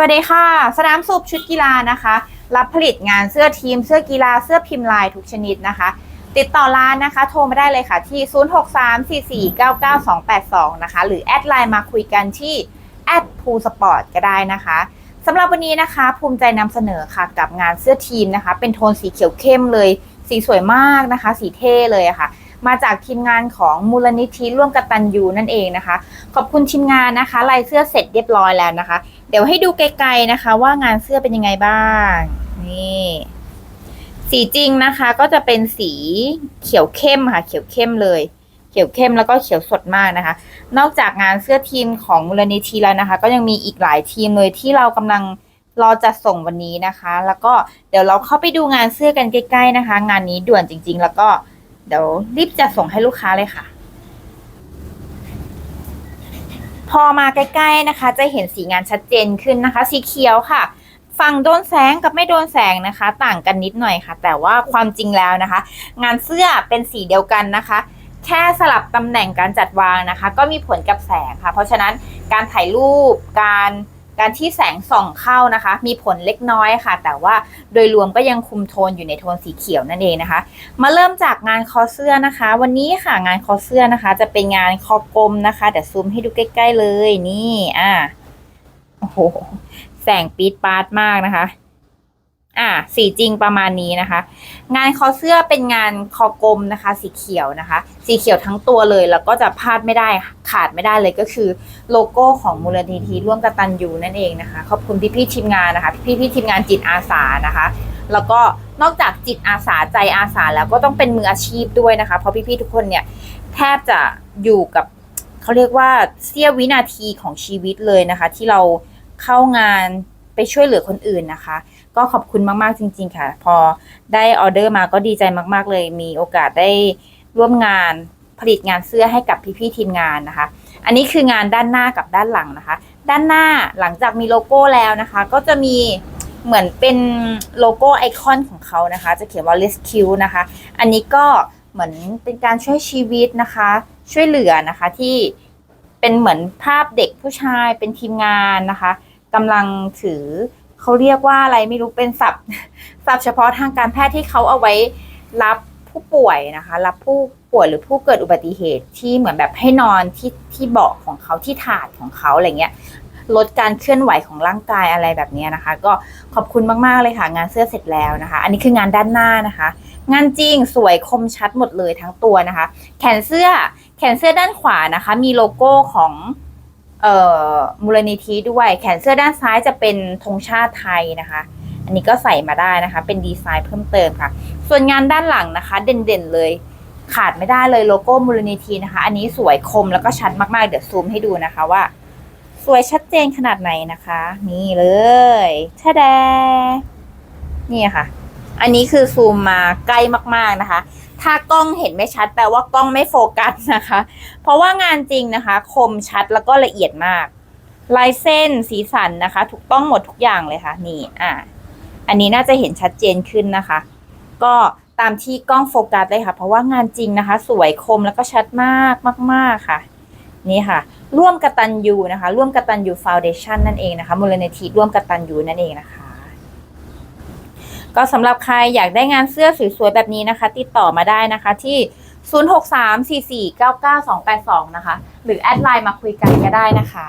วัสดีค่ะ สนามสูบชุดกีฬานะคะ รับผลิตงานเสื้อทีม เสื้อกีฬาเสื้อพิมพ์ลายทุกชนิดนะคะ ติดต่อร้านนะคะ โทรมาได้เลยค่ะที่ 0634499282 นะคะ หรือ แอดไลน์มาคุยกันที่แอดพูสปอร์ตก็ได้นะคะสำหรับวันนี้นะคะ ภูมิใจนำเสนอค่ะกับงานเสื้อทีมนะคะ เป็นโทนสีเขียวเข้มเลย สีสวยมากนะคะ สีเท่เลยะค่ะ มาจากทีมงานของมูลนิธิร่วมกตันยูนั่นเองนะคะ ขอบคุณทีมงานนะคะลายเสื้อเสร็จเรียบร้อยแล้วนะคะ เดี๋ยวให้ดูไกลๆนะคะ ว่างานเสื้อเป็นยังไงบ้าง นี่ สีจริงนะคะ ก็จะเป็นสีเขียวเข้มค่ะ เขียวเข้มเลยเขียวเข้มแล้วก็เขียวสดมากนะคะ นอกจากงานเสื้อทีมของมูลนิธิแล้วนะคะ ก็ยังมีอีกหลายทีมเลยที่เรากำลังรอจัดส่งวันนี้นะคะ แล้วก็เดี๋ยวเราเข้าไปดูงานเสื้อกันใกล้ๆนะคะ งานนี้ด่วนจริง ๆ แล้วก็ เดี๋ยวรีบจัดส่งให้ลูกค้าเลยค่ะ พอมาใกล้ๆนะคะ จะเห็นสีงานชัดเจนขึ้นนะคะ สีเขียวค่ะ ฝั่งโดนแสงกับไม่โดนแสงนะคะ ต่างกันนิดหน่อยค่ะ แต่ว่าความจริงแล้วนะคะ งานเสื้อเป็นสีเดียวกันนะคะแค่สลับตำแหน่งการจัดวางนะคะ ก็มีผลกับแสงค่ะ เพราะฉะนั้นการถ่ายรูปการ การที่แสงส่องเข้านะคะ มีผลเล็กน้อยค่ะ แต่ว่าโดยรวมก็ยังคุมโทนอยู่ในโทนสีเขียวนั่นเองนะคะ มาเริ่มจากงานคอเสื้อนะคะ วันนี้ค่ะงานคอเสื้อนะคะ จะเป็นงานคอกลมนะคะเดี๋ยวซูมให้ดูใกล้ ๆ เลยนี่อะโอ้โหแสงปี๊ดปาดมากนะคะ อะสีจริงประมาณนี้นะคะ งานคอเสื้อเป็นงานคอกลมนะคะ สีเขียวนะคะ สีเขียวทั้งตัวเลยแล้วก็จะพลาดไม่ได้ขาดไม่ได้เลยก็คือโลโก้ของมูลนิธิร่วมกตันยูนั่นเองนะคะ ขอบคุณพี่ๆทีมงานนะคะ พี่ๆทีมงานจิตอาสานะคะ แล้วก็นอกจากจิตอาสาใจอาสาแล้วก็ต้องเป็นมืออาชีพด้วยนะคะ เพราะพี่ๆทุกคนเนี่ยแทบจะอยู่กับเขาเรียกว่าเสี้ยววินาทีของชีวิตเลยนะคะ ที่เราเข้างานไปช่วยเหลือคนอื่นนะคะ ก็ขอบคุณมากๆจริง ๆ ค่ะ พอได้ออเดอร์มาก็ดีใจมาก ๆ เลย มีโอกาสได้ร่วมงานผลิตงานเสื้อให้กับพี่ๆทีมงานนะคะ อันนี้คืองานด้านหน้ากับด้านหลังนะคะ ด้านหน้าหลังจากมีโลโก้แล้วนะคะ ก็จะมีเหมือนเป็นโลโก้ไอคอนของเขานะคะ จะเขียนว่า rescue นะคะ อันนี้ก็เหมือนเป็นการช่วยชีวิตนะคะ ช่วยเหลือนะคะที่เป็นเหมือนภาพเด็กผู้ชายเป็นทีมงานนะคะกำลังถือ เขาเรียกว่าอะไรไม่รู้เป็นศัพท์ศัพท์เฉพาะทางการแพทย์ที่เขาเอาไว้รับผู้ป่วยนะคะ รับผู้ป่วยหรือผู้เกิดอุบัติเหตุที่เหมือนแบบให้นอนที่ที่เบาะของเขาที่ถาดของเขาอะไรเงี้ยลดการเคลื่อนไหวของร่างกายอะไรแบบนี้นะคะ ก็ขอบคุณมากๆเลยค่ะ งานเสื้อเสร็จแล้วนะคะ อันนี้คืองานด้านหน้านะคะ งานจริงสวยคมชัดหมดเลยทั้งตัวนะคะ แขนเสื้อแขนเสื้อด้านขวานะคะ มีโลโก้ของ มูลนิธิด้วย แขนเสื้อด้านซ้ายจะเป็นธงชาติไทยนะคะ อันนี้ก็ใส่มาได้นะคะ เป็นดีไซน์เพิ่มเติมค่ะ ส่วนงานด้านหลังนะคะ เด่นๆเลย ขาดไม่ได้เลยโลโก้มูลนิธินะคะ อันนี้สวยคมแล้วก็ชัดมากๆ เดี๋ยวซูมให้ดูนะคะว่า สวยชัดเจนขนาดไหนนะคะ นี่เลยชะแดนี่ค่ะ อันนี้คือซูมมาใกล้มากๆนะคะ ถ้ากล้องเห็นไม่ชัดแปลว่ากล้องไม่โฟกัสนะคะ เพราะว่างานจริงนะคะ คมชัดแล้วก็ละเอียดมาก ลายเส้นสีสันนะคะ ถูกต้องหมดทุกอย่างเลยค่ะ นี่อะอันนี้น่าจะเห็นชัดเจนขึ้นนะคะ ก็ตามที่กล้องโฟกัสเลยค่ะ เพราะว่างานจริงนะคะ สวยคมแล้วก็ชัดมากมาก ๆค่ะ นี่ค่ะ ร่วมกตันยูนะคะ ร่วมกตันยูฟาวเดชั่นนั่นเองนะคะมูลนิธิร่วมกตันยูนั่นเองนะคะ ก็สำหรับใครอยากได้งานเสื้อสวยๆแบบนี้นะคะ ติดต่อมาได้นะคะที่ 0634499282 นะคะ หรือแอดไลน์มาคุยกันก็ได้นะคะ